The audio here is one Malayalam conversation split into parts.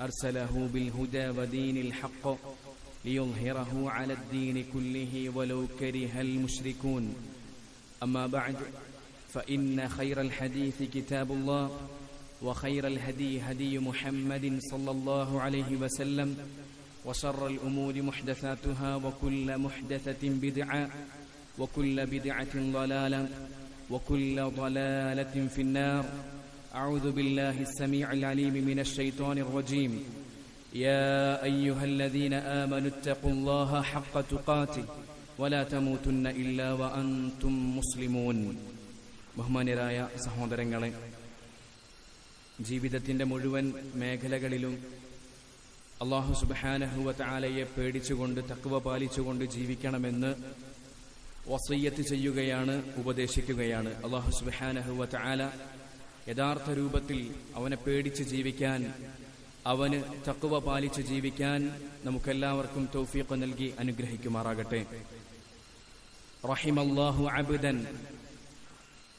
أرسله بالهدى ودين الحق ليظهره على الدين كله ولو كره المشركون. أما بعد فإن خير الحديث كتاب الله وخير الهدي هدي محمد صلى الله عليه وسلم وشر الأمور محدثاتها وكل محدثة بدعة وكل بدعة ضلالة وكل ضلالة في النار. أعوذ بالله السميع العليم من الشيطان الرجيم يا أيها الذين آمنوا اتقوا الله حق تقاته ولا تموتن إلا وأنتم مسلمون ബഹുമാന്യരായ സഹോദരങ്ങളെ ജീവിതത്തിന്റെ മുഴുവൻ മേഖലകളിലും അള്ളാഹു സുബാനഹുവ താലയെ പേടിച്ചുകൊണ്ട് തക്കുവ പാലിച്ചുകൊണ്ട് ജീവിക്കണമെന്ന് വസയ്യത്ത് ചെയ്യുകയാണ് ഉപദേശിക്കുകയാണ് അള്ളാഹു സുബാനഹുവ താല യഥാർത്ഥ രൂപത്തിൽ അവനെ പേടിച്ച് ജീവിക്കാൻ അവന് തക്കുവ പാലിച്ച് ജീവിക്കാൻ നമുക്കെല്ലാവർക്കും തൗഫീഖ് നൽകി അനുഗ്രഹിക്കുമാറാകട്ടെ റഹിമല്ലാഹു അബ്ദൻ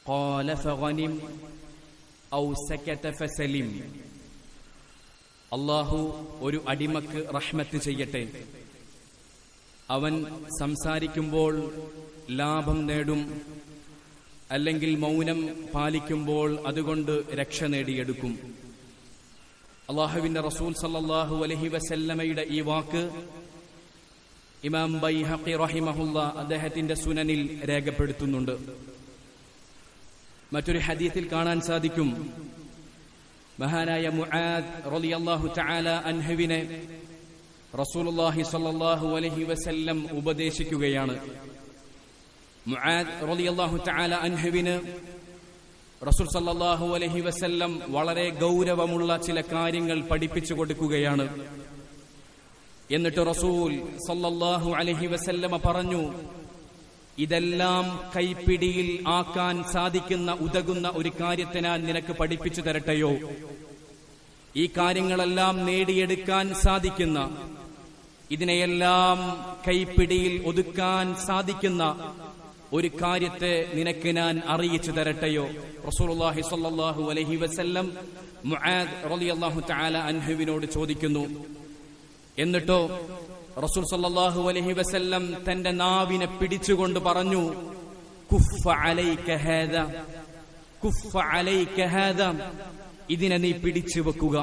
قال فغنم أو سكت فسلم അള്ളാഹു ഒരു അടിമക്ക് റഹ്മത്ത് ചെയ്യട്ടെ അവൻ സംസാരിക്കുമ്പോൾ ലാഭം നേടും അല്ലെങ്കിൽ മൗനം പാലിക്കുമ്പോൾ അതുകൊണ്ട് രക്ഷ നേടിയെടുക്കും. അള്ളാഹുവിന്റെ റസൂൽ സല്ലാഹു അലഹി വസല്ലമയുടെ ഈ വാക്ക് ഇമാം ബൈഹഖി റഹിമഹുല്ല അദ്ദേഹത്തിന്റെ സുനനിൽ രേഖപ്പെടുത്തുന്നുണ്ട്. മറ്റൊരു ഹദീത്തിൽ കാണാൻ സാധിക്കും. മഹാനായ മുആദ് റളിയല്ലാഹു തആല അൻഹുവിനെ റസൂലുള്ളാഹി സ്വല്ലല്ലാഹു അലൈഹി വസല്ലം ഉപദേശിക്കുകയാണ്. മുആദ് റളിയല്ലാഹു തആല അൻഹുവിന് റസൂൽ സല്ലല്ലാഹു അലൈഹി വസല്ലം വളരെ ഗൗരവമുള്ള ചില കാര്യങ്ങൾ പഠിപ്പിച്ചു കൊടുക്കുകയാണ്. എന്നിട്ട് റസൂൽ സല്ലല്ലാഹു അലൈഹി വസല്ലമ പറഞ്ഞു ഇതെല്ലാം കൈപ്പിടിയിൽ ആക്കാൻ സാധിക്കുന്ന ഉതകുന്ന ഒരു കാര്യത്തെ ഞാൻ നിനക്ക് പഠിപ്പിച്ചു തരട്ടെയോ? ഈ കാര്യങ്ങളെല്ലാം നേടിയെടുക്കാൻ സാധിക്കുന്ന ഇതിനെയെല്ലാം കൈപ്പിടിയിൽ ഒതുക്കാൻ സാധിക്കുന്ന ഒരു കാര്യത്തെ നിനക്ക് ഞാൻ അറിയിച്ചു തരട്ടെയോ? റസൂലുള്ളാഹി സ്വല്ലല്ലാഹു അലൈഹി വസല്ലം മുആദ് റളിയല്ലാഹു തആല അൻഹുവിനോട് ചോദിക്കുന്നു. എന്നിട്ടോ റസൂൽ സല്ലല്ലാഹു അലൈഹി വസല്ലം തന്റെ നാവിനെ പിടിച്ചുകൊണ്ട് പറഞ്ഞു അലൈക അലൈക ഇതിനെ നീ പിടിച്ചു വെക്കുക.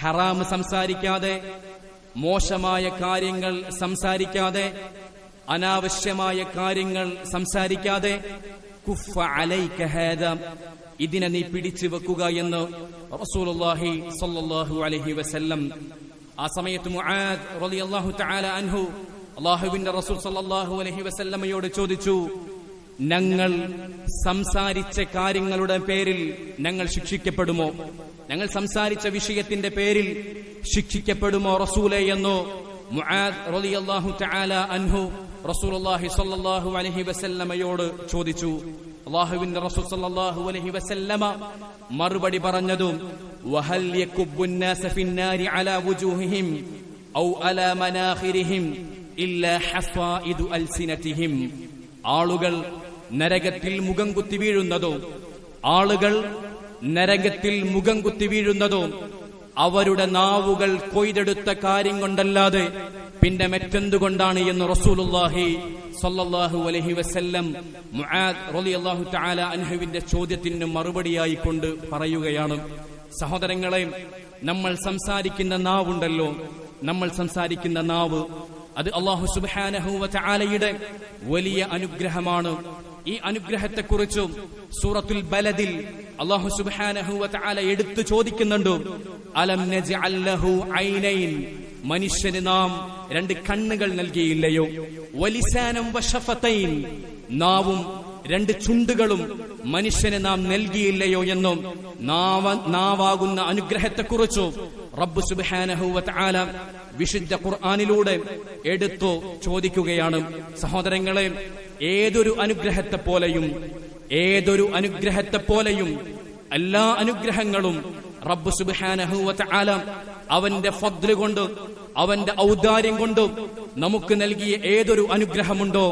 ഹറാം സംസാരിക്കാതെ മോശമായ കാര്യങ്ങൾ സംസാരിക്കാതെ അനാവശ്യമായ കാര്യങ്ങൾ സംസാരിക്കാതെ കുഫ ഇതിനെ നീ പിടിച്ചു വെക്കുക എന്ന് റസൂലുള്ളാഹി അലൈഹി വസല്ലം ആ സമയത്ത് മുആദ് റളിയല്ലാഹു തആല അൻഹു അല്ലാഹുവിന്റെ റസൂൽ അലൈഹി വസല്ലമയോട് ചോദിച്ചു ഞങ്ങൾ സംസാരിച്ച കാര്യങ്ങളുടെ പേരിൽ ഞങ്ങൾ ശിക്ഷിക്കപ്പെടുമോ? ഞങ്ങൾ സംസാരിച്ച വിഷയത്തിന്റെ പേരിൽ ശിക്ഷിക്കപ്പെടുമോ റസൂലെ? എന്നോ മുആദ് റളിയല്ലാഹു തആല അൻഹു റസൂലുള്ളാഹി സ്വല്ലല്ലാഹു അലൈഹി വസല്ലമയോട് ചോദിച്ചു. അള്ളാഹുവിന്റെ റസൂൽ സ്വല്ലല്ലാഹു അലൈഹി വസല്ലമ മറുപടി പറഞ്ഞു വഹൽ യകുബ്ബുന്നാസ ഫിന്നാരി അലാ വുജൂഹിഹിം ഔ അലാ മനാഖിരിഹിം ഇല്ലാ ഹഫായിദു അൽസിനതിഹിം ആളുകൾ നരകത്തിൽ മുഖം കുത്തി വീഴുന്നതോ ആളുകൾ നരകത്തിൽ മുഖം കുത്തി വീഴുന്നതോ അവരുടെ നാവുകൾ കൊയ്തെടുത്ത കാര്യം കൊണ്ടല്ലാതെ പിന്നെ മറ്റെന്തുകൊണ്ടാണ് എന്ന് റസൂലുള്ളാഹി സല്ലല്ലാഹു അലൈഹി വസല്ലം മുആദ് റളിയല്ലാഹു തആല ചോദ്യത്തിന് മറുപടിയായി കൊണ്ട് പറയുകയാണ്. സഹോദരങ്ങളെ നമ്മൾ സംസാരിക്കുന്ന നാവുണ്ടല്ലോ. നമ്മൾ സംസാരിക്കുന്ന നാവ് അത് അള്ളാഹു സുബാനഹുവ ചാലയുടെ വലിയ അനുഗ്രഹമാണ്. ഈ അനുഗ്രഹത്തെക്കുറിച്ചും സൂറത്തുൽ ബലദിൽ അള്ളാഹു സുബാനഹുവ എടുത്തു ചോദിക്കുന്നുണ്ട്. അലം അല്ലഹു ഐനൈൻ? മനുഷ്യന് നാം രണ്ട് കണ്ണുകൾ നൽകിയില്ലയോ? വലിസാനം വഷഫത്തൈൻ നാവും രണ്ട് ചുണ്ടുകളും മനുഷ്യന് നാം നൽകിയില്ലയോ എന്നും നാവ നാവാകുന്ന അനുഗ്രഹത്തെക്കുറിച്ചു റബ്ബ് സുബാനഹുവത്ത് ആല വിശുദ്ധ ഖുർആാനിലൂടെ എടുത്തു ചോദിക്കുകയാണ്. സഹോദരങ്ങളെ ഏതൊരു അനുഗ്രഹത്തെ പോലെയും ഏതൊരു അനുഗ്രഹത്തെ പോലെയും എല്ലാ അനുഗ്രഹങ്ങളും റബ്ബ് സുബാനഹുവ ആലം അവന്റെ ഫദ്ല് കൊണ്ട് അവന്റെ ഔദാര്യം കൊണ്ട് നമുക്ക് നൽകിയ ഏതൊരു അനുഗ്രഹമുണ്ടോ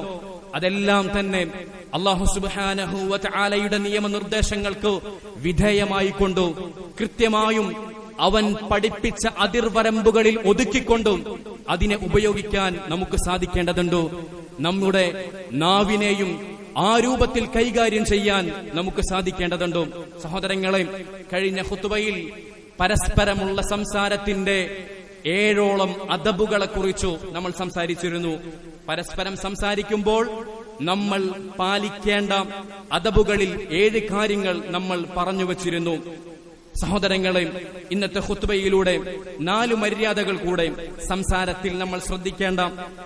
അതെല്ലാം തന്നെ അള്ളാഹു സുബാനഹുവ ആലയുടെ നിയമനിർദ്ദേശങ്ങൾക്ക് വിധേയമായിക്കൊണ്ടു കൃത്യമായും അവൻ പഠിപ്പിച്ച അതിർവരമ്പുകളിൽ ഒതുക്കിക്കൊണ്ടും അതിനെ ഉപയോഗിക്കാൻ നമുക്ക് സാധിക്കേണ്ടതുണ്ടോ. നമ്മുടെ നാവിനെയും ആ രൂപത്തിൽ കൈകാര്യം ചെയ്യാൻ നമുക്ക് സാധിക്കേണ്ടതുണ്ടോ? സഹോദരങ്ങളെ കഴിഞ്ഞ ഹുത്തുബയിൽ പരസ്പരമുള്ള സംസാരത്തിന്റെ ഏഴോളം അദബുകളെ കുറിച്ചു നമ്മൾ സംസാരിച്ചിരുന്നു. പരസ്പരം സംസാരിക്കുമ്പോൾ നമ്മൾ പാലിക്കേണ്ട അദബുകളിൽ ഏഴ് കാര്യങ്ങൾ നമ്മൾ പറഞ്ഞു വച്ചിരുന്നു. സഹോദരങ്ങളെ ഇന്നത്തെ ഹുത്തുബയിലൂടെ നാല് മര്യാദകൾ കൂടെ സംസാരത്തിൽ നമ്മൾ ശ്രദ്ധിക്കേണ്ട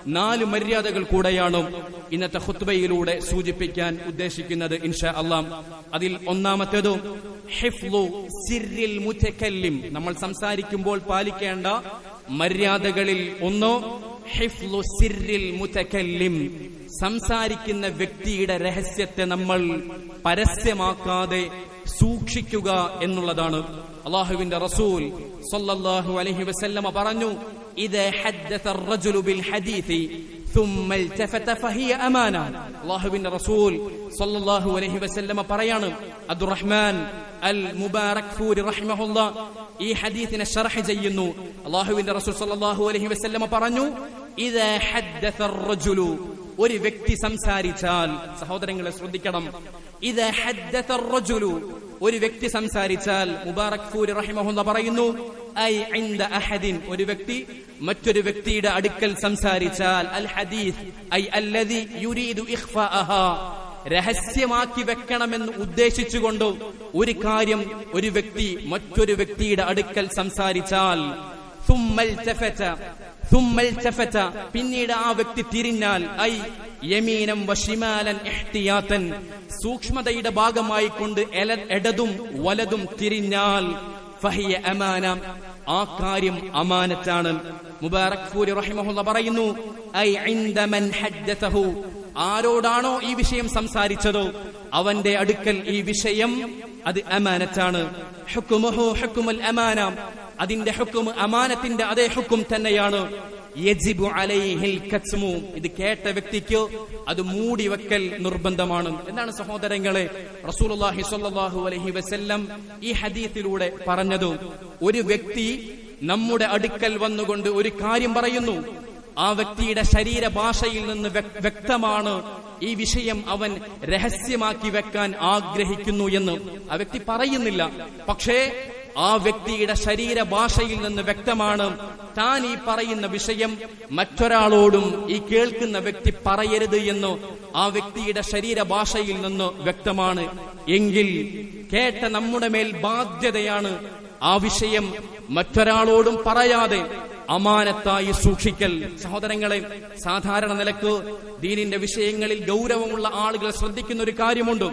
നാല് മര്യാദകൾ കൂടെയാണ് ഇന്നത്തെ ഹുത്തുബയിലൂടെ സൂചിപ്പിക്കാൻ ഉദ്ദേശിക്കുന്നത് ഇൻഷാ അല്ലാം. അതിൽ ഒന്നാമത്തേത് നമ്മൾ സംസാരിക്കുമ്പോൾ പാലിക്കേണ്ട മര്യാദകളിൽ ഒന്നോ ഹിഫ്ലു സിറിൽ മുതക്കല്ലിം. സംസാരിക്കുന്ന വ്യക്തിയുടെ രഹസ്യത്തെ നമ്മൾ പരസ്യമാക്കാതെ സൂക്ഷിക്കുക എന്നുള്ളതാണ് അള്ളാഹുവിന്റെ റസൂൽ സല്ലല്ലാഹു അലൈഹി വസല്ലമ പറഞ്ഞു ഇത് റജുലു ബിൽ ഹദീസി അള്ളാഹുവിന്റെ റസൂൽ സല്ലല്ലാഹു അലൈഹി വസല്ലമ പറയാണ് അബ്ദുറഹ്മാൻ അൽ മുബാറക് ഫൂരി റഹിമഹുല്ല. ഈ ഹദീസിനെ ഷർഹ് ചെയ്യുന്നു. അള്ളാഹുവിന്റെ റസൂൽ സല്ലല്ലാഹു അലൈഹി വസല്ലം പറഞ്ഞു ഇത് ഹദ്ദസ റജുലു. ഒരു വ്യക്തി സംസാരിച്ചാൽ സഹോദരങ്ങളെ ശ്രദ്ധിക്കണം ഇത് ഒരു വ്യക്തി സംസാരിച്ചാൽ മുബാറക് ഫൂരി റഹിമഹുന്ന പറയുന്നു അഹദിൻ. ഒരു വ്യക്തി മറ്റൊരു വ്യക്തിയുടെ അടുക്കൽ സംസാരിച്ചാൽ അൽ ഹദീസ് ഐ അല്ലദി യുരീദു രഹസ്യമാക്കി വെക്കണമെന്ന് ഉദ്ദേശിച്ചുകൊണ്ട് ഒരു കാര്യം ഒരു വ്യക്തി മറ്റൊരു വ്യക്തിയുടെ അടുക്കൽ സംസാരിച്ചാൽ പിന്നീട് ആ വ്യക്തി തിരിഞ്ഞാൽ ഐ യമീനം വശിമാലൻ എഹ്തിയാത്തൻ സൂക്ഷ്മതയുടെ ഭാഗമായി കൊണ്ട് ഇടതും വലതും തിരിഞ്ഞാൽ ഫഹിയ അമാന. ആ കാര്യം അമാനത്താണ്. മുബാറക് റഹിമഹുള്ള റഹിമഹുല്ല പറയുന്നു ഐ ഇൻദ മൻ ഹദ്ദസഹു ആരോടാണോ ഈ വിഷയം സംസാരിച്ചതോ? അവന്റെ അടുക്കൽ ഈ വിഷയം അത് അമാനത്താണ്. ഹുക്കുമുഹു ഹുക്കുമുൽ അമാന. അതിന്റെ ഹുക്കും അമാനത്തിന്റെ അതേ ഹുക്കും തന്നെയാണ്. ഇത് കേട്ട വ്യക്തിക്ക് അത് മൂടി വെക്കൽ നിർബന്ധമാണ്. എന്താണ് സഹോദരങ്ങളെ റസൂലുള്ളാഹി സ്വല്ലല്ലാഹു അലൈഹി വസല്ലം ഈ ഹദീത്തിലൂടെ പറഞ്ഞത്? ഒരു വ്യക്തി നമ്മുടെ അടുക്കൽ വന്നുകൊണ്ട് ഒരു കാര്യം പറയുന്നു. ആ വ്യക്തിയുടെ ശരീരഭാഷയിൽ നിന്ന് വ്യക്തമാണ് ഈ വിഷയം അവൻ രഹസ്യമാക്കി വെക്കാൻ ആഗ്രഹിക്കുന്നു എന്ന്. ആ വ്യക്തി പറയുന്നില്ല. പക്ഷേ ആ വ്യക്തിയുടെ ശരീരഭാഷയിൽ നിന്ന് വ്യക്തമാണ്. താൻ ഈ പറയുന്ന വിഷയം മറ്റൊരാളോടും ഈ കേൾക്കുന്ന വ്യക്തി പറയരുത് എന്ന് ആ വ്യക്തിയുടെ ശരീരഭാഷയിൽ നിന്ന് വ്യക്തമാണ്. എങ്കിൽ കേട്ട നമ്മുടെ മേൽ ബാധ്യതയാണ് ആ വിഷയം മറ്റൊരാളോടും പറയാതെ അമാനത്തായി സൂക്ഷിക്കൽ. സഹോദരങ്ങളെ സാധാരണ നിലയ്ക്ക് ദീനിന്റെ വിഷയങ്ങളിൽ ഗൗരവമുള്ള ആളുകൾ ശ്രദ്ധിക്കുന്ന ഒരു കാര്യമുണ്ട്.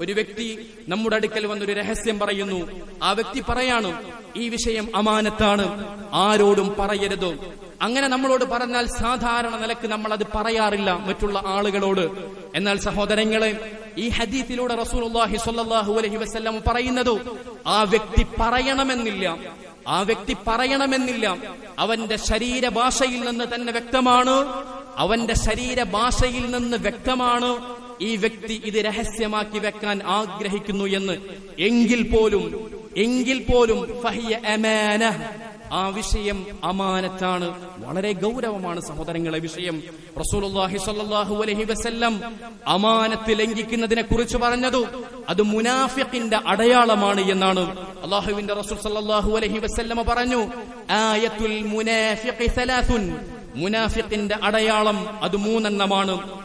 ഒരു വ്യക്തി നമ്മുടെ അടുക്കൽ വന്നൊരു രഹസ്യം പറയുന്നു. ആ വ്യക്തി പറയാണ് ഈ വിഷയം അമാനത്താണ്. ആരോടും പറയരുത്. അങ്ങനെ നമ്മളോട് പറഞ്ഞാൽ സാധാരണ നിലയ്ക്ക് നമ്മൾ അത് പറയാറില്ല മറ്റുള്ള ആളുകളോട്. എന്നാൽ സഹോദരങ്ങളെ ഈ ഹദീത്തിലൂടെ റസൂലുള്ളാഹി സ്വല്ലല്ലാഹു അലൈഹി വസല്ലം പറയുന്നത് ആ വ്യക്തി പറയണമെന്നില്ല. ആ വ്യക്തി പറയണമെന്നില്ല. അവന്റെ ശരീരഭാഷയിൽ നിന്ന് തന്നെ വ്യക്തമാണ്. അവന്റെ ശരീരഭാഷയിൽ നിന്ന് വ്യക്തമാണ് ഈ വ്യക്തി ഇത് രഹസ്യമാക്കി വെക്കാൻ ആഗ്രഹിക്കുന്നു എന്ന്. എങ്കിൽ പോലും എങ്കിൽ പോലും ഫഹിയ ആ വിഷയം അമാനത്താണ്. വളരെ ഗൗരവമാണ് സഹോദരങ്ങളെ വിഷയം. റസൂലുള്ളാഹി സ്വല്ലല്ലാഹു അലൈഹി വസല്ലം അമാനത്ത് ലംഘിക്കുന്നതിനെ കുറിച്ച് പറഞ്ഞതു. അത് മുനാഫിഖിന്റെ അടയാളമാണ് എന്നാണ് അള്ളാഹുവിന്റെ റസൂൽ സല്ലല്ലാഹു അലൈഹി വസല്ലമ പറഞ്ഞു. ആയത്തുൽ മുനാഫിഖി മുനാഫിഖിന്റെ അടയാളം അത് മൂന്നെണ്ണമാണ്.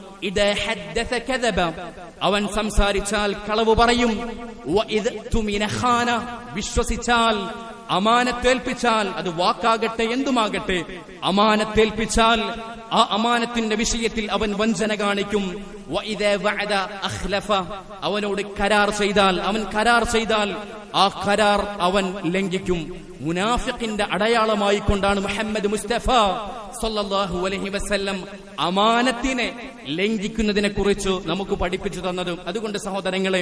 അവൻ സംസാരിച്ചാൽ കളവ് പറയും. വിശ്വസിച്ചാൽ അമാനത്തേൽപ്പിച്ചാൽ അത് വാക്കാകട്ടെ എന്തുമാകട്ടെ? അമാനത്തേൽപ്പിച്ചാൽ ആ അമാനത്തിന്റെ വിഷയത്തിൽ അവൻ വഞ്ചന കാണിക്കും. അവനോട് കരാർ ചെയ്താൽ അവൻ കരാർ ചെയ്താൽ ആ കരാർ അവൻ ലംഘിക്കും. മുനാഫിഖിന്റെ അടയാളമായി കൊണ്ടാണ് മുഹമ്മദ് മുസ്തഫ സല്ലല്ലാഹു അലൈഹി വസല്ലം അമാനത്തിനെ ലംഘിക്കുന്നതിനെ കുറിച്ച് നമുക്ക് പഠിപ്പിച്ചു തന്നതും. അതുകൊണ്ട് സഹോദരങ്ങളെ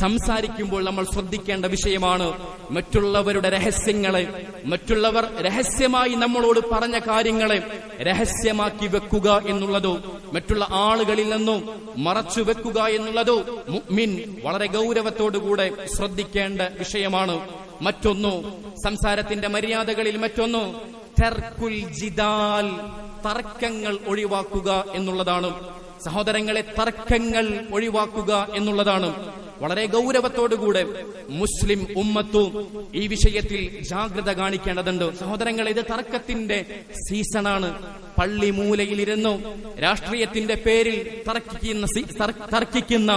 സംസാരിക്കുമ്പോൾ നമ്മൾ ശ്രദ്ധിക്കേണ്ട വിഷയമാണ് മറ്റുള്ളവരുടെ രഹസ്യങ്ങളെ മറ്റുള്ളവർ രഹസ്യമായി നമ്മളോട് പറഞ്ഞ കാര്യങ്ങളെ രഹസ്യമാക്കി വെക്കുക എന്നുള്ളതോ മറ്റുള്ള ആളുകളിൽ നിന്നും മറച്ചു വെക്കുക എന്നുള്ളതോ മുഅ്മിൻ വളരെ ഗൗരവത്തോടുകൂടെ ശ്രദ്ധിക്കേണ്ട വിഷയമാണ്. മറ്റൊന്നു സംസാരത്തിന്റെ മര്യാദകളിൽ മറ്റൊന്നു തെർക്കുൽ ജിദാൽ തർക്കങ്ങൾ ഒഴിവാക്കുക എന്നുള്ളതാണ്. സഹോദരങ്ങളെ തർക്കങ്ങൾ ഒഴിവാക്കുക എന്നുള്ളതാണ്. വളരെ ഗൗരവത്തോടുകൂടെ മുസ്ലിം ഉമ്മത്തും ഈ വിഷയത്തിൽ ജാഗ്രത കാണിക്കേണ്ടതുണ്ട്. സഹോദരങ്ങൾ ഇത് തർക്കത്തിന്റെ സീസണാണ്. പള്ളി മൂലയിലിരുന്നു രാഷ്ട്രീയത്തിന്റെ പേരിൽ തർക്കിക്കുന്ന തർക്കിക്കുന്ന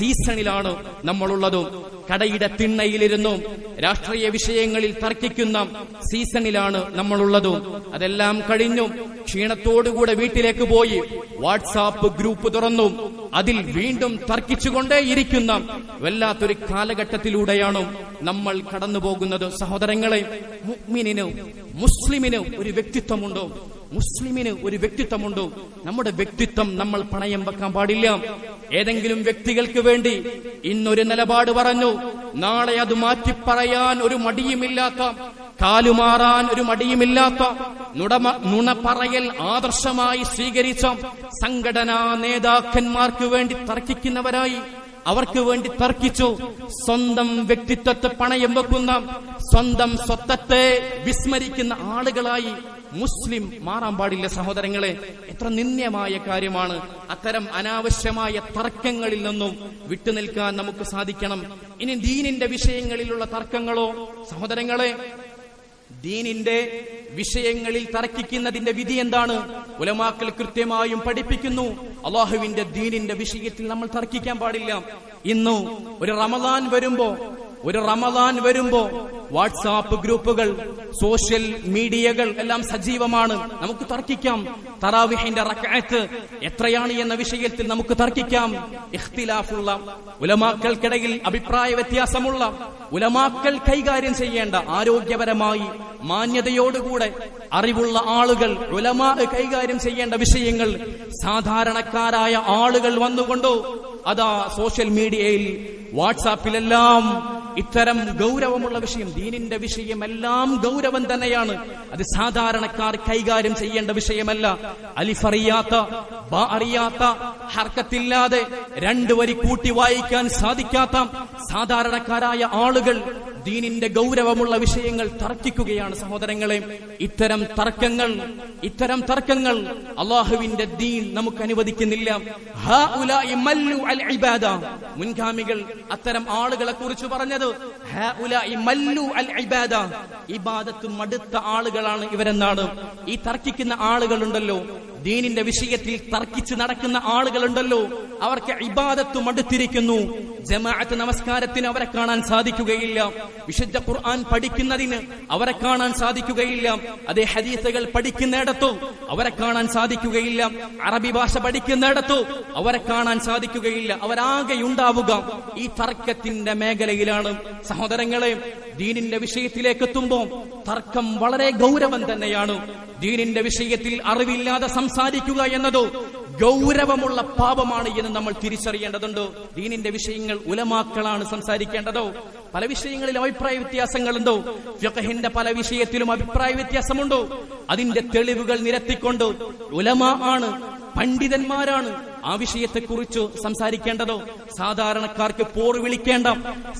സീസണിലാണ് നമ്മളുള്ളത്. കടയുടെ തിണ്ണയിലിരുന്നു. രാഷ്ട്രീയ വിഷയങ്ങളിൽ തർക്കിക്കുന്ന സീസണിലാണ് നമ്മളുള്ളത്. അതെല്ലാം കഴിഞ്ഞു. ക്ഷീണത്തോടുകൂടെ വീട്ടിലേക്ക് പോയി. വാട്സാപ്പ് ഗ്രൂപ്പ് തുറന്നു. അതിൽ വീണ്ടും തർക്കിച്ചുകൊണ്ടേയിരിക്കുന്ന വല്ലാത്തൊരു കാലഘട്ടത്തിലൂടെയാണ് നമ്മൾ കടന്നു പോകുന്നത് സഹോദരങ്ങളെ മുഅ്മിനിന് മുസ്ലിമിന് ഒരു വ്യക്തിത്വമുണ്ടോ. മുസ്ലിമിന് ഒരു വ്യക്തിത്വമുണ്ടോ? നമ്മുടെ വ്യക്തിത്വം നമ്മൾ പണയം വെക്കാൻ പാടില്ല. ഏതെങ്കിലും വ്യക്തികൾക്ക് വേണ്ടി ഇന്നൊരു നിലപാട് പറഞ്ഞു. നാളെ അത് മാറ്റി പറയാൻ ഒരു മടിയുമില്ലാത്ത കാലുമാറാൻ ഒരു മടിയുമില്ലാത്ത നുടമ നുണ പറയൽ ആദർശമായി സ്വീകരിച്ച സംഘടനാ നേതാക്കന്മാർക്ക് വേണ്ടി തർക്കിക്കുന്നവരായി അവർക്ക് വേണ്ടി തർക്കിച്ചു. സ്വന്തം വ്യക്തിത്വത്തെ പണയം വെക്കുന്ന സ്വന്തം സ്വത്തത്തെ വിസ്മരിക്കുന്ന ആളുകളായി മുസ്ലിം മാറാൻ പാടില്ല സഹോദരങ്ങളെ. എത്ര നിന്ദ്യമായ കാര്യമാണ്. അത്തരം അനാവശ്യമായ തർക്കങ്ങളിൽ നിന്നും വിട്ടുനിൽക്കാൻ നമുക്ക് സാധിക്കണം. ഇനി ദീനിന്റെ വിഷയങ്ങളിലുള്ള തർക്കങ്ങളോ? സഹോദരങ്ങളെ ദീനിന്റെ വിഷയങ്ങളിൽ തർക്കിക്കുന്നതിന്റെ വിധി എന്താണ്? ഉലമാക്കൾ കൃത്യമായും പഠിപ്പിക്കുന്നു. അള്ളാഹുവിന്റെ ദീനിന്റെ വിഷയത്തിൽ നമ്മൾ തർക്കിക്കാൻ പാടില്ല. ഇന്നു ഒരു റമദാൻ വരുമ്പോ ഒരു റമദാൻ വരുമ്പോ വാട്സാപ്പ് ഗ്രൂപ്പുകൾ സോഷ്യൽ മീഡിയകൾ എല്ലാം സജീവമാണ്. നമുക്ക് തർക്കിക്കാം. തറാവിഹിന്റെ റക്കായത്ത് എത്രയാണ് എന്ന വിഷയത്തിൽ നമുക്ക് തർക്കിക്കാം. ഇഖ്തിലാഫുള്ള ഉലമാക്കൾക്കിടയിൽ അഭിപ്രായ വ്യത്യാസമുള്ള ഉലമാക്കൾ കൈകാര്യം ചെയ്യേണ്ട ആരോഗ്യപരമായി മാന്യതയോടുകൂടെ അറിവുള്ള ആളുകൾ ഉലമാ കൈകാര്യം ചെയ്യേണ്ട വിഷയങ്ങൾ സാധാരണക്കാരായ ആളുകൾ വന്നുകൊണ്ടോ? അതാ സോഷ്യൽ മീഡിയയിൽ വാട്സാപ്പിലെല്ലാം ഇത്തരം ഗൗരവമുള്ള വിഷയം ദീനിന്റെ വിഷയമെല്ലാം ഗൗരവം തന്നെയാണ്. അത് സാധാരണക്കാർ കൈകാര്യം ചെയ്യേണ്ട വിഷയമല്ല. അലിഫറിയാത്ത അറിയാത്ത ഹർക്കത്തില്ലാതെ രണ്ടു വരി കൂട്ടി വായിക്കാൻ സാധിക്കാത്ത സാധാരണക്കാരായ ആളുകൾ ദീനിന്റെ ഗൗരവമുള്ള വിഷയങ്ങൾ തർക്കിക്കുകയാണ് സഹോദരങ്ങളെ. ഇത്തരം തർക്കങ്ങൾ ഇത്തരം തർക്കങ്ങൾ അള്ളാഹുവിന്റെ ദീൻ നമുക്ക് അനുവദിക്കുന്നില്ല. മുൻഗാമികൾ അത്തരം ആളുകളെ കുറിച്ച് പറഞ്ഞത് ഇബാദ. ഇബാദത്ത് മടുത്ത ആളുകളാണ് ഇവരെന്നാണ് ഈ തർക്കിക്കുന്ന ആളുകളുണ്ടല്ലോ ദീനിന്റെ വിഷയത്തിൽ തർക്കിച്ച് നടക്കുന്ന ആളുകളുണ്ടല്ലോ. അവർക്ക് ഇബാദത്ത് മടുത്തിരിക്കുന്നു ജമാഅത്ത് നമസ്കാരത്തിന് അവരെ കാണാൻ സാധിക്കുകയില്ല. വിശുദ്ധ ഖുർആൻ പഠിക്കുന്നതിന് അവരെ കാണാൻ സാധിക്കുകയില്ല. അതേ ഹദീസുകൾ പഠിക്കുന്നിടത്തോ അവരെ കാണാൻ സാധിക്കുകയില്ല. അറബി ഭാഷ പഠിക്കുന്നിടത്തോ അവരെ കാണാൻ സാധിക്കുകയില്ല. അവരാകെ ഉണ്ടാവുക ഈ തർക്കത്തിന്റെ മേഖലയിലാണ്. സഹോദരങ്ങളെ ദീനിന്റെ വിഷയത്തിലേക്ക് എത്തുമ്പോൾ തർക്കം വളരെ ഗൗരവം തന്നെയാണ്. ദീനിന്റെ വിഷയത്തിൽ അറിവില്ലാതെ സംസാരിക്കുക എന്നത് ഗൗരവമുള്ള പാപമാണ് എന്ന് നമ്മൾ തിരിച്ചറിയേണ്ടതുണ്ട്. ദീനിന്റെ വിഷയങ്ങൾ ഉലമാക്കളാണ് സംസാരിക്കേണ്ടതോ. പല വിഷയങ്ങളിൽ അഭിപ്രായ വ്യത്യാസങ്ങളുണ്ടോ. ഫിഖഹിന്റെ പല വിഷയത്തിലും അഭിപ്രായ വ്യത്യാസമുണ്ടോ. അതിന്റെ തെളിവുകൾ നിരത്തിക്കൊണ്ട് ഉലമ ആണ് പണ്ഡിതന്മാരാണ് ആ വിഷയത്തെക്കുറിച്ച് സംസാരിക്കേണ്ടതോ? സാധാരണക്കാർക്ക് പോർ വിളിക്കേണ്ട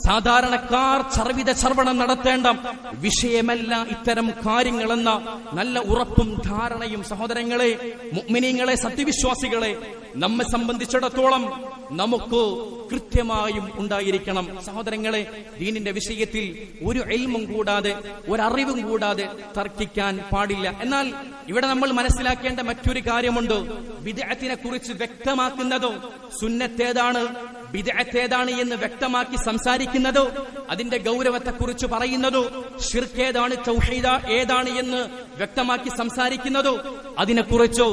സാധാരണക്കാർ ചർവിത ചർവണം നടത്തേണ്ട വിഷയമല്ല ഇത്തരം കാര്യങ്ങളെന്ന നല്ല ഉറപ്പും ധാരണയും സഹോദരങ്ങളെ മുഗ്മിനീങ്ങളെ സത്യവിശ്വാസികളെ നമ്മെ സംബന്ധിച്ചിടത്തോളം നമുക്ക് കൃത്യമായും ഉണ്ടായിരിക്കണം. സഹോദരങ്ങളെ ദീനിന്റെ വിഷയത്തിൽ ഒരു എൽമും കൂടാതെ ഒരറിവും കൂടാതെ തർക്കിക്കാൻ പാടില്ല. എന്നാൽ ഇവിടെ നമ്മൾ മനസ്സിലാക്കേണ്ട മറ്റൊരു കാര്യമുണ്ട്. വിദഗ്ധത്തിനെ കുറിച്ച് വ്യക്തമാക്കുന്നതോ സുന്നത്തേതാണ് വിദഗ്ധേതാണ് എന്ന് വ്യക്തമാക്കി സംസാരിക്കുന്നതോ അതിന്റെ ഗൗരവത്തെക്കുറിച്ച് പറയുന്നതോ ഷിർക്കേതാണ് തൗഹീദ ഏതാണ് എന്ന് വ്യക്തമാക്കി സംസാരിക്കുന്നതോ അതിനെക്കുറിച്ചോ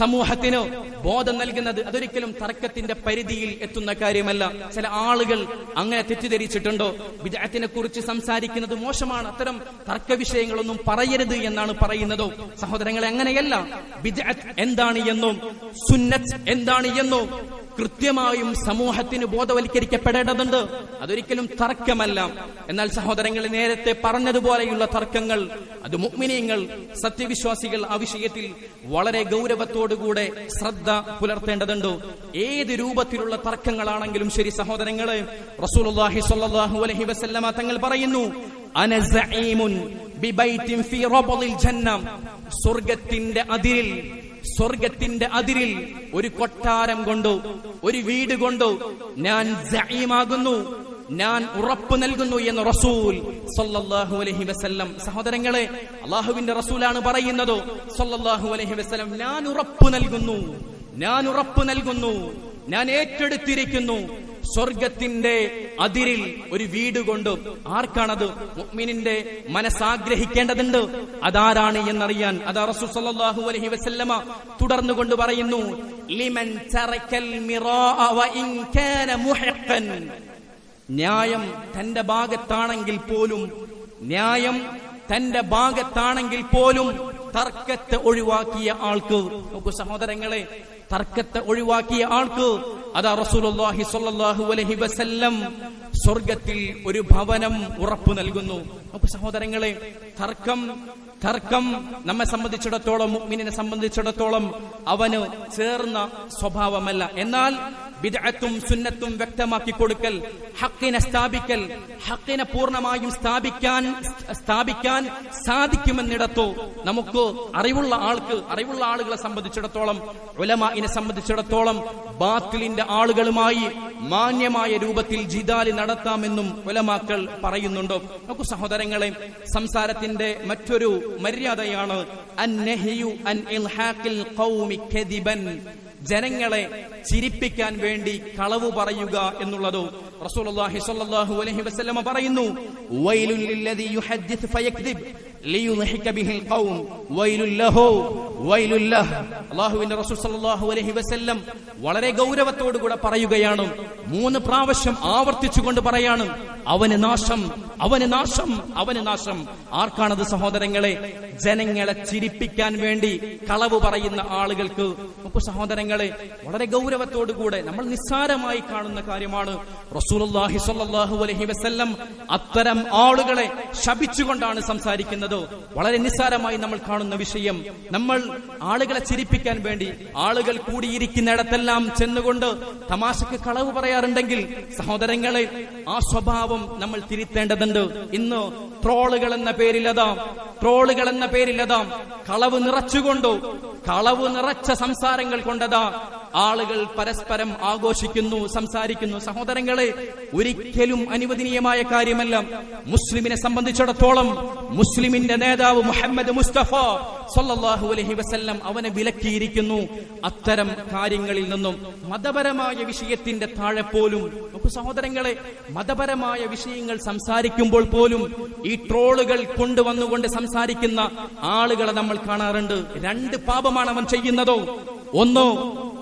സമൂഹത്തിനോ ബോധം നൽകുന്നത് അതൊരിക്കലും തർക്കത്തിന്റെ പരിധിയിൽ എത്തുന്ന കാര്യമല്ല. ചില ആളുകൾ അങ്ങനെ തെറ്റിദ്ധരിച്ചിട്ടുണ്ടോ? വിദഗ്ധത്തിനെ കുറിച്ച് സംസാരിക്കുന്നത് മോശമാണ്. അത്തരം തർക്ക വിഷയങ്ങളൊന്നും പറയരുത് എന്നാണ് പറയുന്നതോ? സഹോദരങ്ങളെ അങ്ങനെയല്ല. ബിദ്അത്ത് എന്താണ് എന്നോ? സുന്നത് എന്താണ് എന്നും? കൃത്യമായും സമൂഹത്തിന് ബോധവൽക്കരിക്കപ്പെടേണ്ടതുണ്ട്. അതൊരിക്കലും തർക്കമല്ല. എന്നാൽ സഹോദരങ്ങൾ നേരത്തെ പറഞ്ഞതുപോലെയുള്ള തർക്കങ്ങൾ അത് മുഗ്മിനീങ്ങൾ സത്യവിശ്വാസികൾ ആ വിഷയത്തിൽ വളരെ ഗൗരവത്തോടുകൂടെ ശ്രദ്ധ പുലർത്തേണ്ടതുണ്ട്. ഏത് രൂപത്തിലുള്ള തർക്കങ്ങളാണെങ്കിലും ശരി സഹോദരങ്ങളെ സ്വല്ലല്ലാഹു അലൈഹി വസല്ലമ തങ്ങൾ പറയുന്നു ജന്നം. സ്വർഗത്തിന്റെ അതിരിൽ സ്വർഗത്തിന്റെ അതിരിൽ ഒരു കൊട്ടാരം കൊണ്ടു ഒരു വീട് കൊണ്ടു. ഞാൻ ജയിമാകുന്നു ഞാൻ ഉറപ്പ് നൽകുന്നു എന്ന് റസൂൽ സല്ലല്ലാഹു അലൈഹി വസല്ലം സഹോദരങ്ങളെ അള്ളാഹുവിന്റെ റസൂലാണ് പറയുന്നത്. സല്ലല്ലാഹു അലൈഹി വസല്ലം ഞാൻ ഉറപ്പ് നൽകുന്നു ഞാൻ ഉറപ്പ് നൽകുന്നു ഞാൻ ഏറ്റെടുത്തിരിക്കുന്നു സ്വർഗത്തിന്റെ അതിരിൽ ഒരു വീട് കൊണ്ട് ആർക്കാണത് മുഅ്മിനിന്റെ മനസ്സാഗ്രഹിക്കേണ്ടതുണ്ട്? അതാരാണ് എന്നറിയാൻ അതാ റസൂൽ സല്ലല്ലാഹു അലൈഹി വസല്ലമ തുടർന്നു കൊണ്ട് പറയുന്നു ലിമൻ തറക്കൽ ഇൻ കാന മുഹഖൻ. ന്യായം തന്റെ ഭാഗത്താണെങ്കിൽ പോലും ന്യായം തന്റെ ഭാഗത്താണെങ്കിൽ പോലും തർക്കത്തെ ഒഴിവാക്കിയ ആൾക്ക് നോക്കൂ സഹോദരങ്ങളെ തർക്കത്തെ ഒഴിവാക്കിയ ആൾക്ക് അതാ റസൂലുള്ളാഹി സ്വല്ലല്ലാഹു അലൈഹി വസല്ലം സ്വർഗത്തിൽ ഒരു ഭവനം ഉറപ്പു നൽകുന്നു. നമുക്ക് സഹോദരങ്ങളെ തർക്കം തർക്കം നമ്മെ സംബന്ധിച്ചിടത്തോളം മുഗ്മിനെ സംബന്ധിച്ചിടത്തോളം അവന് ചേർന്ന സ്വഭാവമല്ല. എന്നാൽ ബിദ്അത്തും സുന്നത്തും വ്യക്തമാക്കി കൊടുക്കൽ ഹക്കിനെ സ്ഥാപിക്കൽ ഹക്കിനെ പൂർണമായും സ്ഥാപിക്കാൻ സ്ഥാപിക്കാൻ സാധിക്കുമെന്നിടത്തോ നമുക്ക് അറിവുള്ള ആൾക്ക് അറിവുള്ള ആളുകളെ സംബന്ധിച്ചിടത്തോളം ഉലമാനെ സംബന്ധിച്ചിടത്തോളം ബാത്തിലിന്റെ ആളുകളുമായി മാന്യമായ രൂപത്തിൽ ജിദാലി നടത്താമെന്നും ഉലമാക്കൾ പറയുന്നുണ്ട്. നമുക്ക് സഹോദരങ്ങളെ സംസാരത്തിന്റെ മറ്റൊരു മര്യാദയാണ് അൻ നഹിയു അൻ ഇൽഹാഖിൽ ഖൗമി കദിബൻ. ജനങ്ങളെ ചിരിപ്പിക്കാൻ വേണ്ടി കളവ് പറയുക എന്നുള്ളതോ റസൂലുള്ളാഹി സ്വല്ലല്ലാഹു അലൈഹി വസല്ലമ പറയുന്നു ഫയക്ദിബ്. റസൂൽ സല്ലല്ലാഹു അലൈഹി വസല്ലം വളരെ ഗൗരവത്തോടു കൂടെ പറയുകയാണ്. മൂന്ന് പ്രാവശ്യം ആവർത്തിച്ചുകൊണ്ട് പറയാണ്. അവന് നാശം അവന് നാശം അവന് നാശം. ആർക്കാണത് സഹോദരങ്ങളെ? ജനങ്ങളെ ചിരിപ്പിക്കാൻ വേണ്ടി കളവ് പറയുന്ന ആളുകൾക്ക്. സഹോദരങ്ങളെ വളരെ ഗൗരവത്തോടുകൂടെ നമ്മൾ നിസ്സാരമായി കാണുന്ന കാര്യമാണ്. റസൂലുള്ളാഹി സ്വല്ലല്ലാഹു അലൈഹി വസല്ലം അത്തരം ആളുകളെ ശപിച്ചുകൊണ്ടാണ് സംസാരിക്കുന്നത്. വളരെ നിസ്സാരമായി നമ്മൾ കാണുന്ന വിഷയം നമ്മൾ ആളുകളെ ചിരിപ്പിക്കാൻ വേണ്ടി ആളുകൾ കൂടിയിരിക്കുന്നിടത്തെല്ലാം ചെന്നുകൊണ്ട് തമാശക്ക് കളവ് പറയാറുണ്ടെങ്കിൽ സഹോദരങ്ങളെ ആ സ്വഭാവം നമ്മൾ തിരുത്തേണ്ടതുണ്ട്. ഇന്ന് ട്രോളുകൾ എന്ന പേരിലതാം ട്രോളുകൾ എന്ന പേരിലതാം കളവ് നിറച്ചുകൊണ്ടോ കളവ് നിറച്ച സംസാരങ്ങൾ കൊണ്ടതാ. ആളുകൾ പരസ്പരം ആഘോഷിക്കുന്നു സംസാരിക്കുന്നു. സഹോദരങ്ങളെ ഒരിക്കലും അനുവദനീയമായ കാര്യമല്ല. മുസ്ലിമിനെ സംബന്ധിച്ചിടത്തോളം മുസ്ലിമിന്റെ നേതാവ് മുഹമ്മദ് മുസ്തഫ സല്ലല്ലാഹു അലഹി വസല്ലം അവനെ വിലക്കിയിരിക്കുന്നു അത്തരം കാര്യങ്ങളിൽ നിന്നും. മതപരമായ വിഷയത്തിന്റെ താഴെ പോലും സഹോദരങ്ങളെ മതപരമായ വിഷയങ്ങൾ സംസാരിക്കുമ്പോൾ പോലും ഈ ട്രോളുകൾ കൊണ്ടുവന്നുകൊണ്ട് സംസാരിക്കുന്ന ആളുകളെ നമ്മൾ കാണാറുണ്ട്. രണ്ട് പാപമാണ് അവൻ ചെയ്യുന്നതോ. ഒന്നോ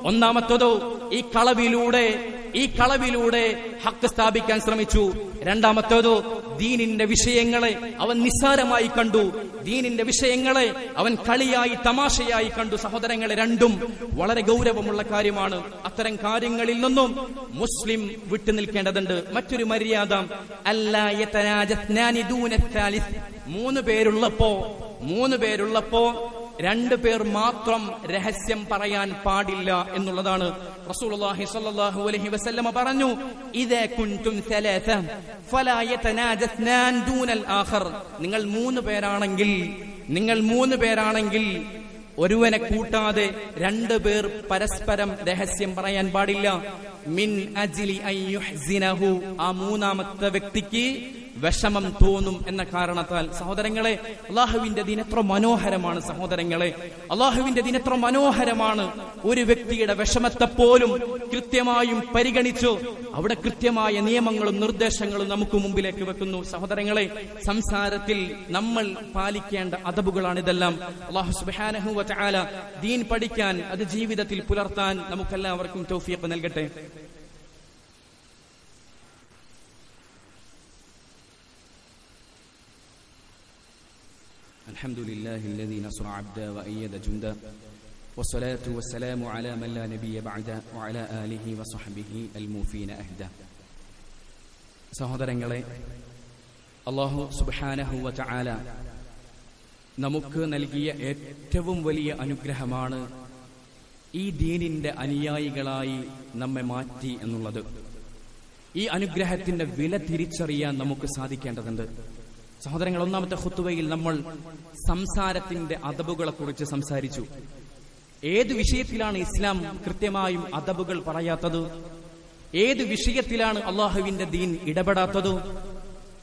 ഒന്നാമത്തതോ ഈ കളവിലൂടെ ഈ കളവിലൂടെ ഹക്ക് സ്ഥാപിക്കാൻ ശ്രമിച്ചു. രണ്ടാമത്തേതോ ദീനിന്റെ വിഷയങ്ങളെ അവൻ നിസ്സാരമായി കണ്ടു. ദീനിന്റെ വിഷയങ്ങളെ അവൻ കളിയായി തമാശയായി കണ്ടു. സഹോദരങ്ങളെ രണ്ടും വളരെ ഗൗരവമുള്ള കാര്യമാണ്. അത്തരം കാര്യങ്ങളിൽ നിന്നും മുസ്ലിം വിട്ടുനിൽക്കേണ്ടതുണ്ട് മറ്റൊരു മര്യാദ അല്ലായ. മൂന്ന് പേരുള്ളപ്പോ മൂന്ന് പേരുള്ളപ്പോ രണ്ടു പേർ മാത്രം രഹസ്യം പറയാൻ പാടില്ല എന്നുള്ളതാണ് റസൂലുള്ളാഹി സ്വല്ലല്ലാഹു അലൈഹി പറഞ്ഞു ഇദാ ദൂനൽ ആഖർ. നിങ്ങൾ മൂന്ന് പേരാണെങ്കിൽ നിങ്ങൾ മൂന്ന് പേരാണെങ്കിൽ ഒരുവനെ കൂട്ടാതെ രണ്ടു പേർ പരസ്പരം രഹസ്യം പറയാൻ പാടില്ല. മിൻ അജിലി ആ മൂന്നാമത്തെ വ്യക്തിക്ക് വിഷമം തോന്നും എന്ന കാരണത്താൽ സഹോദരങ്ങളെ അള്ളാഹുവിന്റെ ദിനെത്ര മനോഹരമാണ് സഹോദരങ്ങളെ. അള്ളാഹുവിന്റെ ദിനെത്ര മനോഹരമാണ്. ഒരു വ്യക്തിയുടെ വിഷമത്തെ പോലും കൃത്യമായും പരിഗണിച്ചു. അവിടെ കൃത്യമായ നിയമങ്ങളും നിർദ്ദേശങ്ങളും നമുക്ക് മുമ്പിലേക്ക് വെക്കുന്നു. സഹോദരങ്ങളെ സംസാരത്തിൽ നമ്മൾ പാലിക്കേണ്ട അതബുകളാണ് ഇതെല്ലാം അള്ളാഹു സുബാനഹു ദീൻ പഠിക്കാൻ അത് ജീവിതത്തിൽ പുലർത്താൻ നമുക്കെല്ലാവർക്കും തൗഫീഖ് നൽകട്ടെ. الحمد لله الذي نصر عبدا وأيد جندا والصلاة والسلام على من لا نبي بعد وعلى آله وصحبه الموفين أهدا സഹോദരങ്ങളെ അള്ളാഹു സുബാനഹുവ ചാല നമുക്ക് നൽകിയ ഏറ്റവും വലിയ അനുഗ്രഹമാണ് ഈ ദീനിന്റെ അനുയായികളായി നമ്മെ മാറ്റി എന്നുള്ളത് ഈ അനുഗ്രഹത്തിന്റെ വില തിരിച്ചറിയാൻ നമുക്ക് സാധിക്കേണ്ടതുണ്ട് സഹോദരങ്ങൾ ഒന്നാമത്തെ ഹുത്തുവയിൽ നമ്മൾ സംസാരത്തിന്റെ അതബുകളെ കുറിച്ച് സംസാരിച്ചു. ഏത് വിഷയത്തിലാണ് ഇസ്ലാം കൃത്യമായും അതബുകൾ പറയാത്തത്? ഏത് വിഷയത്തിലാണ് അള്ളാഹുവിന്റെ ദീൻ ഇടപെടാത്തത്?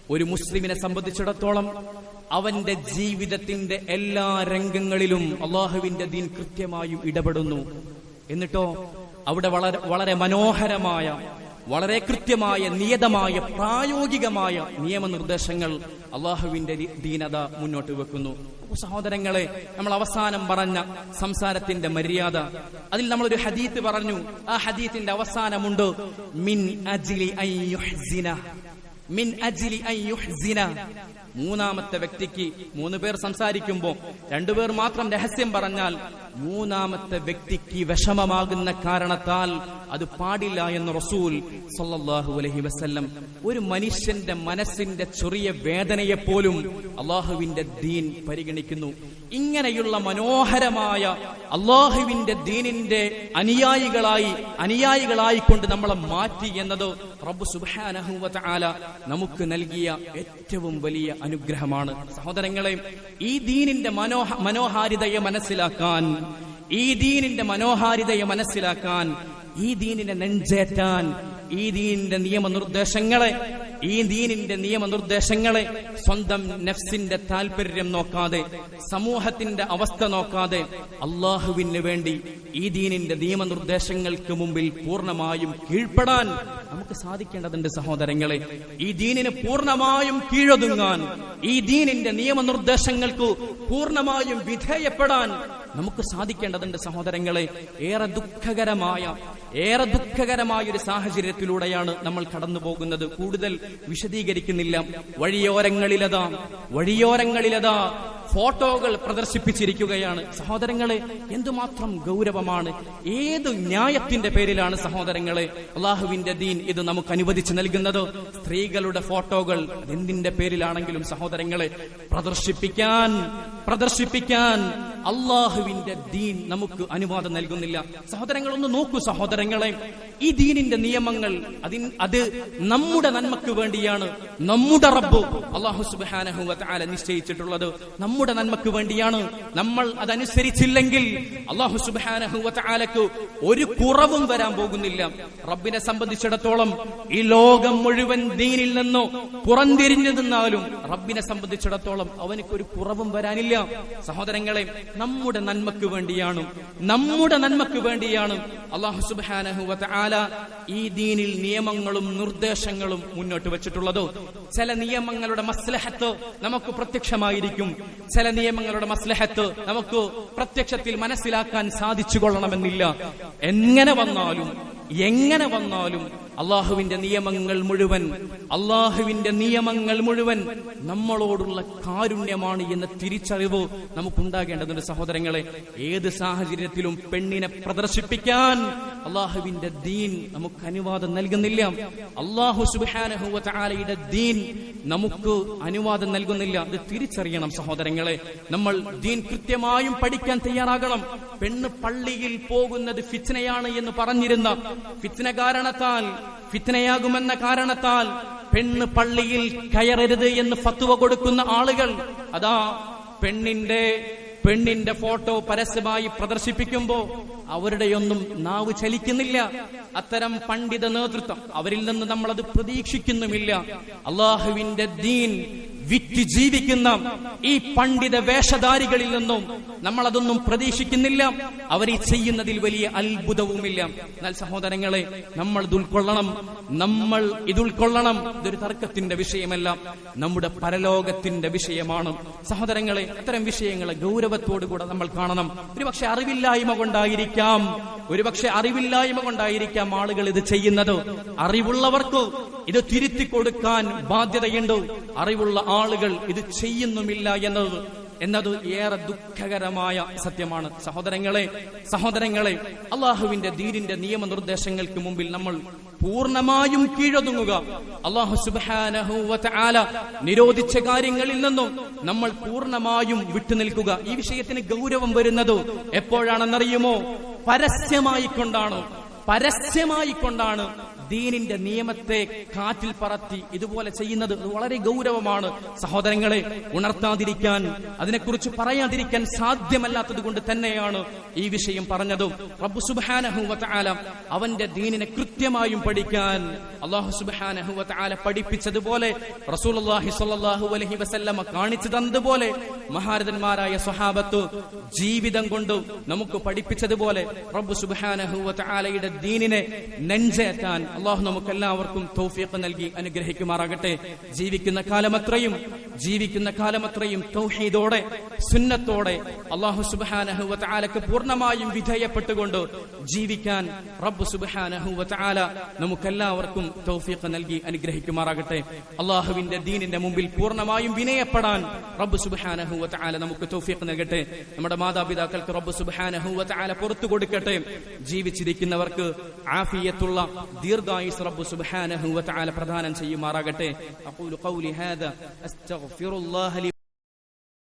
ഒരു മുസ്ലിമിനെ സംബന്ധിച്ചിടത്തോളം അവന്റെ ജീവിതത്തിന്റെ എല്ലാ രംഗങ്ങളിലും അള്ളാഹുവിന്റെ ദീൻ കൃത്യമായും ഇടപെടുന്നു. എന്നിട്ടോ അവിടെ വളരെ വളരെ മനോഹരമായ വളരെ കൃത്യമായ നിയതമായ പ്രായോഗികമായ നിയമനിർദ്ദേശങ്ങൾ അള്ളാഹുവിന്റെ ദീനത മുന്നോട്ട് വെക്കുന്നു. സഹോദരങ്ങളെ നമ്മൾ അവസാനം പറഞ്ഞ സംസാരത്തിന്റെ മര്യാദ. അതിൽ നമ്മൾ ഒരു ഹദീത്ത് പറഞ്ഞു. ആ ഹദീത്തിന്റെ അവസാനമുണ്ട് മിൻ അജിലി മിൻ അജിലി മൂന്നാമത്തെ വ്യക്തിക്ക് മൂന്ന് പേർ സംസാരിക്കുമ്പോൾ രണ്ടുപേർ മാത്രം രഹസ്യം പറഞ്ഞാൽ മൂന്നാമത്തെ വ്യക്തിക്ക് വിഷമമാകുന്ന കാരണത്താൽ അത് പാടില്ല എന്ന് റസൂൽ സല്ലല്ലാഹു അലൈഹി വസല്ലം ഒരു മനുഷ്യന്റെ മനസ്സിന്റെ ചെറിയ വേദനയെപ്പോലും അള്ളാഹുവിന്റെ ദീൻ പരിഗണിക്കുന്നു. ഇങ്ങനെയുള്ള മനോഹരമായ അള്ളാഹുവിന്റെ ദീനിന്റെ അനുയായികളായി അനുയായികളായിക്കൊണ്ട് നമ്മളെ മാറ്റി എന്നത് റബ്ബ് സുബ്ഹാനഹു വ നമുക്ക് നൽകിയ ഏറ്റവും വലിയ അനുഗ്രഹമാണ്. സഹോദരങ്ങളെ ഈ ദീനിന്റെ മനോഹ മനോഹാരിതയെ മനസ്സിലാക്കാൻ ഈ ദീനിന്റെ മനോഹാരിതയെ മനസ്സിലാക്കാൻ ഈ ദീനിനെ നെഞ്ചേറ്റാൻ ഈ ദീനിന്റെ നിയമനിർദ്ദേശങ്ങളെ ഈ ദീനിന്റെ നിയമനിർദ്ദേശങ്ങളെ സ്വന്തം നഫ്സിന്റെ താല്പര്യം നോക്കാതെ സമൂഹത്തിന്റെ അവസ്ഥ നോക്കാതെ അള്ളാഹുവിന് വേണ്ടി ഈ ദീനിന്റെ നിയമനിർദ്ദേശങ്ങൾക്ക് മുമ്പിൽ പൂർണമായും കീഴ്പ്പെടാൻ നമുക്ക് സാധിക്കേണ്ടതുണ്ട് സഹോദരങ്ങളെ. ഈ ദീനിന് പൂർണമായും കീഴൊതുങ്ങാൻ ഈ ദീനിന്റെ നിയമനിർദ്ദേശങ്ങൾക്ക് പൂർണമായും വിധേയപ്പെടാൻ നമുക്ക് സാധിക്കേണ്ടതുണ്ട് സഹോദരങ്ങളെ. ഏറെ ദുഃഖകരമായ ഏറെ ദുഃഖകരമായ ഒരു സാഹചര്യത്തിലൂടെയാണ് നമ്മൾ കടന്നു പോകുന്നത് കൂടുതൽ വിശദീകരിക്കുന്നില്ല. വഴിയോരങ്ങളിലതാ വഴിയോരങ്ങളിലതാ ഫോട്ടോകൾ പ്രദർശിപ്പിച്ചിരിക്കുകയാണ്. സഹോദരങ്ങളെ എന്തുമാത്രം ഗൗരവമാണ്. ഏത് ന്യായത്തിന്റെ പേരിലാണ് സഹോദരങ്ങളെ അള്ളാഹുവിന്റെ ദീൻ ഇത് നമുക്ക് അനുവദിച്ചു നൽകുന്നത്? സ്ത്രീകളുടെ ഫോട്ടോകൾ എന്തിന്റെ പേരിലാണെങ്കിലും സഹോദരങ്ങളെ പ്രദർശിപ്പിക്കാൻ പ്രദർശിപ്പിക്കാൻ അള്ളാഹുവിന്റെ ദീൻ നമുക്ക് അനുവാദം നൽകുന്നില്ല. സഹോദരങ്ങൾ ഒന്ന് നോക്കൂ സഹോദരങ്ങളെ. ഈ ദീനിന്റെ നിയമങ്ങൾ അതിൻ അത് നമ്മുടെ നന്മക്ക് വേണ്ടിയാണ്. നമ്മുടെ റബ്ബ് അള്ളാഹു സുബ്ഹാനഹു വ നിശ്ചയിച്ചിട്ടുള്ളത് നമ്മുടെ നന്മക്ക് വേണ്ടിയാണ്. നമ്മൾ അതനുസരിച്ചില്ലെങ്കിൽ അള്ളാഹു സുബ്ഹാനഹു വ ഒരു കുറവും വരാൻ പോകുന്നില്ല. റബ്ബിനെ സംബന്ധിച്ചിടത്തോളം ഈ ലോകം മുഴുവൻ ദീനിൽ നിന്നോ പുറന്തിരിഞ്ഞു നിന്നാലും റബ്ബിനെ സംബന്ധിച്ചിടത്തോളം അവനക്കൊരു കുറവും വരാനില്ല. സഹോദരങ്ങളെ നമ്മുടെ നന്മക്ക് വേണ്ടിയാണ്. നമ്മുടെ നന്മക്ക് വേണ്ടിയാണ് അള്ളാഹു സുബ്ഹാനഹു ആല ഈ ദീനിൽ നിയമങ്ങളും നിർദ്ദേശങ്ങളും മുന്നോട്ട് വെച്ചിട്ടുള്ളത്. ചില നിയമങ്ങളുടെ മസ്ലഹത്ത് നമുക്ക് പ്രത്യക്ഷമായിരിക്കും. ചില നിയമങ്ങളുടെ മസ്ലഹത്ത് നമുക്ക് പ്രത്യക്ഷത്തിൽ മനസ്സിലാക്കാൻ സാധിച്ചു കൊള്ളണമെന്നില്ല എങ്ങനെ വന്നാലും എങ്ങനെ വന്നാലും അള്ളാഹുവിന്റെ നിയമങ്ങൾ മുഴുവൻ അള്ളാഹുവിന്റെ നിയമങ്ങൾ മുഴുവൻ നമ്മളോടുള്ള കാരുണ്യമാണ് എന്ന തിരിച്ചറിവ് നമുക്കുണ്ടാകേണ്ടതുണ്ട് സഹോദരങ്ങളെ. ഏത് സാഹചര്യത്തിലും പെണ്ണിനെ പ്രദർശിപ്പിക്കാൻ അള്ളാഹുവിന്റെ ദീൻ നമുക്ക് അനുവാദം നൽകുന്നില്ല. അള്ളാഹു സുബാനഹുലയുടെ ദീൻ നമുക്ക് അനുവാദം നൽകുന്നില്ല. അത് തിരിച്ചറിയണം സഹോദരങ്ങളെ. നമ്മൾ ദീൻ കൃത്യമായും പഠിക്കാൻ തയ്യാറാകണം. പെണ്ണ് പള്ളിയിൽ പോകുന്നത് ഫിത്നയാണ് എന്ന് പറഞ്ഞിരുന്ന ഫിത്ന കാരണത്താൽ ഫിത്നയാകുമെന്ന കാരണത്താൽ പെണ്ണ് പള്ളിയിൽ കയറരുത് എന്ന് ഫത്തുവ കൊടുക്കുന്ന ആളുകൾ അതാ പെണ്ണിന്റെ പെണ്ണിന്റെ ഫോട്ടോ പരസ്യമായി പ്രദർശിപ്പിക്കുമ്പോ അവരുടെയൊന്നും നാവ് ചലിക്കുന്നില്ല. അത്തരം പണ്ഡിത നേതൃത്വം അവരിൽ നിന്ന് നമ്മളത് പ്രതീക്ഷിക്കുന്നുമില്ല. അള്ളാഹുവിന്റെ ദീൻ വിറ്റ് ജീവിക്കുന്ന ഈ പണ്ഡിത വേഷധാരികളിൽ നിന്നും നമ്മൾ അതൊന്നും പ്രതീക്ഷിക്കുന്നില്ല. അവർ ഈ ചെയ്യുന്നതിൽ വലിയ അത്ഭുതവുമില്ല. എന്നാൽ സഹോദരങ്ങളെ നമ്മൾ ഇത് ഉൾക്കൊള്ളണം നമ്മൾ ഇത് ഉൾക്കൊള്ളണം ഇതൊരു തർക്കത്തിന്റെ വിഷയമല്ല. നമ്മുടെ പരലോകത്തിന്റെ വിഷയമാണ്. സഹോദരങ്ങളെ അത്തരം വിഷയങ്ങളെ ഗൗരവത്തോടുകൂടെ നമ്മൾ കാണണം. ഒരുപക്ഷെ അറിവില്ലായ്മ കൊണ്ടായിരിക്കാം. ഒരുപക്ഷെ അറിവില്ലായ്മ കൊണ്ടായിരിക്കാം ആളുകൾ ഇത് ചെയ്യുന്നത്. അറിവുള്ളവർക്ക് ഇത് തിരുത്തി കൊടുക്കാൻ ബാധ്യതയുണ്ട്. അറിവുള്ള ആളുകൾ ഇത് ചെയ്യുന്നുമില്ല എന്നത് എന്നത് ഏറെ ദുഃഖകരമായ സത്യമാണ്. സഹോദരങ്ങളെ സഹോദരങ്ങളെ അള്ളാഹുവിന്റെ ദീനിന്റെ നിയമനിർദ്ദേശങ്ങൾക്ക് മുമ്പിൽ നമ്മൾ പൂർണമായും കീഴൊതുങ്ങുക. അള്ളാഹു സുബാനഹുല നിരോധിച്ച കാര്യങ്ങളിൽ നിന്നും നമ്മൾ പൂർണമായും വിട്ടുനിൽക്കുക. ഈ വിഷയത്തിന് ഗൗരവം വരുന്നത് എപ്പോഴാണെന്നറിയുമോ? പരസ്യമായിക്കൊണ്ടാണ്. പരസ്യമായിക്കൊണ്ടാണ്. പരസ്യമായി കൊണ്ടാണ് ദീനിന്റെ നിയമത്തെ കാറ്റിൽ പറത്തി ഇതുപോലെ ചെയ്യുന്നത് വളരെ ഗൗരവമാണ്. സഹോദരങ്ങളെ ഉണർത്താതിരിക്കാൻ അതിനെക്കുറിച്ച് പറയാതിരിക്കാൻ സാധ്യമല്ലാത്തത് കൊണ്ട് തന്നെയാണ് ഈ വിഷയം പറഞ്ഞതും. റബ്ബു സുബാനഹുല അവന്റെ ദീനിനെ കൃത്യമായും പഠിക്കാൻ അള്ളാഹു സുബാനഹുല പഠിപ്പിച്ചതുപോലെ റസൂലുള്ളാഹി സ്വല്ലല്ലാഹു അലൈഹി വസല്ലമ കാണിച്ചു തന്നതുപോലെ മഹാരഥന്മാരായ സ്വഹാബത്ത് ജീവിതം കൊണ്ട് നമുക്ക് പഠിപ്പിച്ചതുപോലെ റബ്ബു സുബാനഹുവലയുടെ ദീനിനെ നെഞ്ചേറ്റാൻ അള്ളാഹു നമുക്കെല്ലാവർക്കും തൗഫീഖ് നൽകി അനുഗ്രഹിക്കുമാറാകട്ടെ. ജീവിക്കുന്ന കാലമത്രയും ജീവിക്കുന്ന കാലമത്രയും തൗഹീദോടെ സുന്നത്തോടെ അള്ളാഹു സുബാനഹുവാലക്ക് പൂർണമായും വിധേയപ്പെട്ടുകൊണ്ട് ജീവിക്കാൻ റബ്ബ് സുബാനഹുവാല നമുക്കെല്ലാവർക്കും തൗഫീഖ് നൽകി അനുഗ്രഹിക്കുമാറാകട്ടെ. അള്ളാഹുവിന്റെ ദീനിന്റെ മുമ്പിൽ പൂർണമായും വിനയപ്പെടാൻ റബ്ബ് സുബാനഹുവാല നമുക്ക് തൗഫീഖ് നൽകട്ടെ. നമ്മുടെ മാതാപിതാക്കൾക്ക് റബ്ബ് സുബാനഹുവാല പുറത്തു കൊടുക്കട്ടെ. ജീവിച്ചിരിക്കുന്നവർക്ക് ആഫിയത്തുള്ള ദീർഘായുസ് റബ്ബ് സുബ്ഹാനഹു വതആല പ്രദാനം ചെയ്യുമാറാകട്ടെ. അഖൂലു ഖൗലി أستغفر الله لي